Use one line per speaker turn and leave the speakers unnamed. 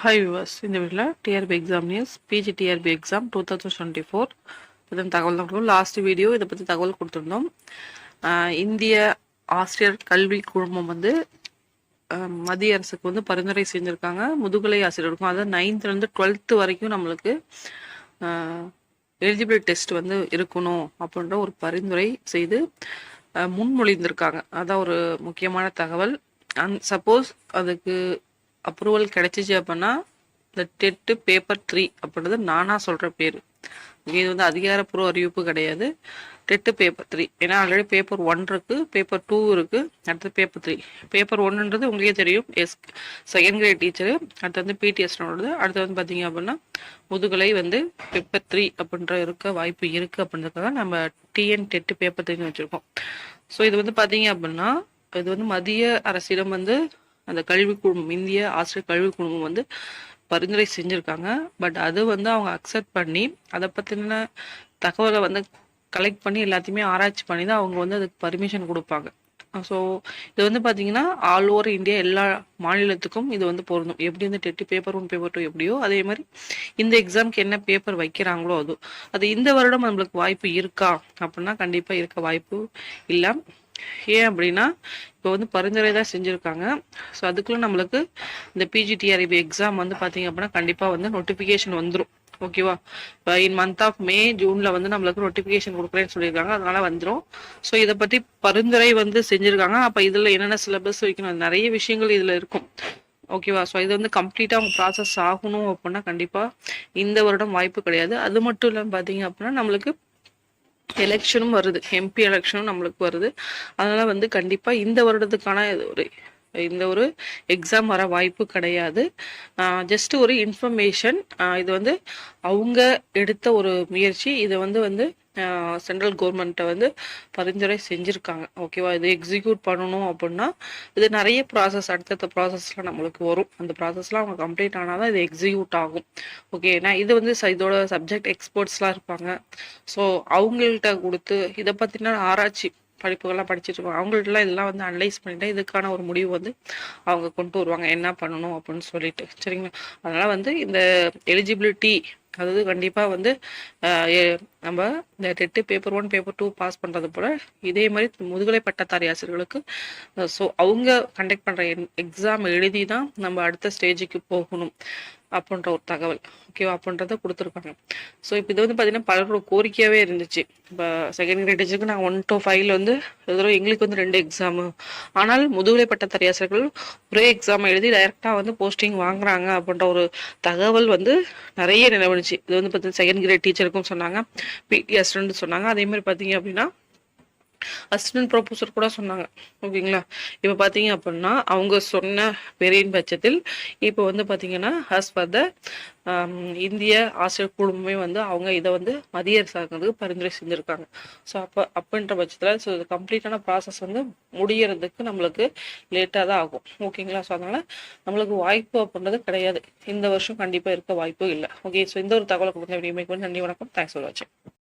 Hi விவாஸ் இந்த வீட்டில் TRB exam news PG TRB exam two thousand twenty four பற்றின தகவல் தான் லாஸ்ட் வீடியோ இதை பற்றி தகவல் கொடுத்துருந்தோம். இந்திய ஆசிரியர் கல்வி குழுமம் வந்து மத்திய அரசுக்கு வந்து பரிந்துரை செஞ்சுருக்காங்க. முதுகலை ஆசிரியருக்கும் அதாவது நைன்த்லேருந்து டுவெல்த்து வரைக்கும் நம்மளுக்கு எலிஜிபிள் டெஸ்ட் வந்து இருக்கணும் அப்படின்ற ஒரு பரிந்துரை செய்து முன்மொழிந்திருக்காங்க. அதான் ஒரு முக்கியமான தகவல். அந் சப்போஸ் அதுக்கு அப்ரூவல் கிடைச்சிச்சு அப்படின்னா இந்த டெட்டு பேப்பர் த்ரீ அப்படின்றது நானாக சொல்கிற பேர். இது வந்து அதிகாரப்பூர்வ அறிவிப்பு கிடையாது. டெட்டு பேப்பர் த்ரீ ஏன்னா ஆல்ரெடி பேப்பர் ஒன் இருக்குது பேப்பர் டூ இருக்குது அடுத்து பேப்பர் த்ரீ பேப்பர் ஒன்றுன்றது உங்களுக்கே தெரியும். எஸ் செகண்ட் கிரேட் டீச்சரு அடுத்து வந்து பிடிஎஸ்னோடது அடுத்து வந்து பார்த்தீங்க அப்படின்னா முதுகலை வந்து பேப்பர் த்ரீ அப்படின்ற இருக்க வாய்ப்பு இருக்குது அப்படின்றதுக்காக நம்ம டிஎன் டெட்டு பேப்பர் த்ரீன்னு வச்சுருக்கோம். ஸோ இது வந்து பார்த்தீங்க அப்படின்னா இது வந்து மத்திய அரசிடம் வந்து அந்த கல்வி குழுமம் இந்திய ஆசிரியர் கல்வி குழுமம் வந்து பரிந்துரை செஞ்சுருக்காங்க. பட் அது வந்து அவங்க அக்செப்ட் பண்ணி அதை பற்றின தகவலை வந்து கலெக்ட் பண்ணி எல்லாத்தையுமே ஆராய்ச்சி பண்ணி தான் அவங்க வந்து அதுக்கு பர்மிஷன் கொடுப்பாங்க. ஸோ இது வந்து பார்த்தீங்கன்னா ஆல் ஓவர் இந்தியா எல்லா மாநிலத்துக்கும் இது வந்து பொருந்தும். எப்படி வந்து TET paper one paper two எப்படியோ அதே மாதிரி இந்த எக்ஸாம்க்கு என்ன பேப்பர் வைக்கிறாங்களோ அது. அது இந்த வருடம் நம்மளுக்கு வாய்ப்பு இருக்கா? அப்படின்னா கண்டிப்பாக இருக்க வாய்ப்பு இல்லை. ஏன் அப்படின்னா இப்போ வந்து பரிந்துரை தான் செஞ்சுருக்காங்க. ஸோ அதுக்குள்ள நம்மளுக்கு இந்த பிஜிடிஆர்பி எக்ஸாம் வந்து பார்த்தீங்க அப்படின்னா கண்டிப்பாக வந்து நோட்டிஃபிகேஷன் வந்துடும் ஓகேவா இப்போ இன் மந்த் ஆஃப் மே ஜூனில் வந்து நம்மளுக்கு நோட்டிஃபிகேஷன் கொடுக்குறேன்னு சொல்லியிருக்காங்க. அதனால வந்துடும் ஸோ இதை பற்றி பரிந்துரை வந்து செஞ்சுருக்காங்க. அப்போ இதில் என்னென்ன சிலபஸ் வைக்கணும்? நிறைய விஷயங்கள் இதில் இருக்கும். ஓகேவா ஸோ இது வந்து கம்ப்ளீட்டாக அவங்க ப்ராசஸ் ஆகணும் அப்படின்னா கண்டிப்பாக இந்த வருடம் வாய்ப்பு கிடையாது. அது மட்டும் இல்லாமல் பார்த்தீங்க அப்படின்னா நம்மளுக்கு எலெக்ஷனும் வருது. எம்பி எலெக்ஷனும் நம்மளுக்கு வருது. அதனால வந்து கண்டிப்பா இந்த வருடத்துக்கான ஒரு இந்த ஒரு எக்ஸாம் வர வாய்ப்பு கிடையாது. ஜஸ்ட் ஒரு இன்ஃபர்மேஷன் இது வந்து அவங்க எடுத்த ஒரு முயற்சி. இதை வந்து வந்து சென்ட்ரல் கவர்மெண்ட்டை வந்து பரிந்துரை செஞ்சுருக்காங்க. ஓகேவா இது எக்ஸிக்யூட் பண்ணணும் அப்படின்னா இது நிறைய ப்ராசஸ் அடுத்தடுத்த ப்ராசஸ்லாம் நம்மளுக்கு வரும். அந்த ப்ராசஸ்லாம் அவங்க கம்ப்ளீட் ஆனால் தான் இது எக்ஸிக்யூட் ஆகும். ஓகே நான் இது வந்து இதோட சப்ஜெக்ட் எக்ஸ்பர்ட்ஸ்லாம் இருப்பாங்க. ஸோ அவங்கள்ட்ட கொடுத்து இதை பற்றின ஆராய்ச்சி படிப்புகள்லாம் படிச்சுட்டு அவங்கள்ட்டலாம் இதெல்லாம் வந்து அனலைஸ் பண்ணிவிட்டு இதுக்கான ஒரு முடிவு வந்து அவங்க கொண்டு வருவாங்க. என்ன பண்ணணும் அப்படின்னு சொல்லிட்டு. சரிங்களா? அதனால் வந்து இந்த எலிஜிபிலிட்டி அதாவது கண்டிப்பாக வந்து நம்ம இந்த TET paper one paper two pass பண்ணுறது போல் இதே மாதிரி முதுகலை பட்டதாரி ஆசிரியர்களுக்கு ஸோ அவங்க கண்டக்ட் பண்ணுற எக்ஸாம் எழுதி தான் நம்ம அடுத்த ஸ்டேஜுக்கு போகணும். அப்படின்ற ஒரு தகவல் ஓகேவா அப்படின்றத கொடுத்துருக்காங்க ஸோ இப்போ இது வந்து பார்த்தீங்கன்னா பலரோட கோரிக்கையாகவே இருந்துச்சு. இப்போ செகண்ட் கிரேட் டீச்சருக்கு நாங்கள் ஒன் டூ ஃபைவ்ல வந்து எதிரோ எங்களுக்கு வந்து ரெண்டு எக்ஸாமு ஆனால் முதுகலை பட்டத்தாரி ஆசிரியர்கள் ஒரே எக்ஸாம் எழுதி டைரெக்டாக வந்து போஸ்டிங் வாங்குறாங்க அப்படின்ற ஒரு தகவல் வந்து நிறைய நிலவணிச்சு இது வந்து பார்த்தீங்கன்னா செகண்ட் கிரேட் டீச்சருக்கும் சொன்னாங்க பிடி சொன்னாங்க. அதேமாதிரி பார்த்தீங்க அப்படின்னா அசிஸ்டன்ட் ப்ரொஃபஸர் கூட சொன்னாங்க. ஓகேங்களா? இப்போ பார்த்தீங்க அப்படின்னா அவங்க சொன்ன பெரியின் பட்சத்தில் இப்போ வந்து பார்த்தீங்கன்னா ஆஸ் பர் த um, இந்திய ஆசிரியர் குழுமமே வந்து அவங்க இதை வந்து மதிய அரசாங்கத்துக்கு பரிந்துரை செஞ்சுருக்காங்க. ஸோ அப்போ அப்படின்ற பட்சத்தில் ஸோ இது கம்ப்ளீட்டான ப்ராசஸ் வந்து முடியறதுக்கு நம்மளுக்கு லேட்டாக தான் ஆகும். ஓகேங்களா? ஸோ அதனால் நம்மளுக்கு வாய்ப்பு அப்படின்றது கிடையாது. இந்த வருஷம் கண்டிப்பாக இருக்க வாய்ப்பு இல்லை. ஓகே? ஸோ இந்த ஒரு தகவலை கொடுத்த வீடியோ நன்றி வணக்கம். தேங்க்ஸ் ஃபார் வாட்சிங்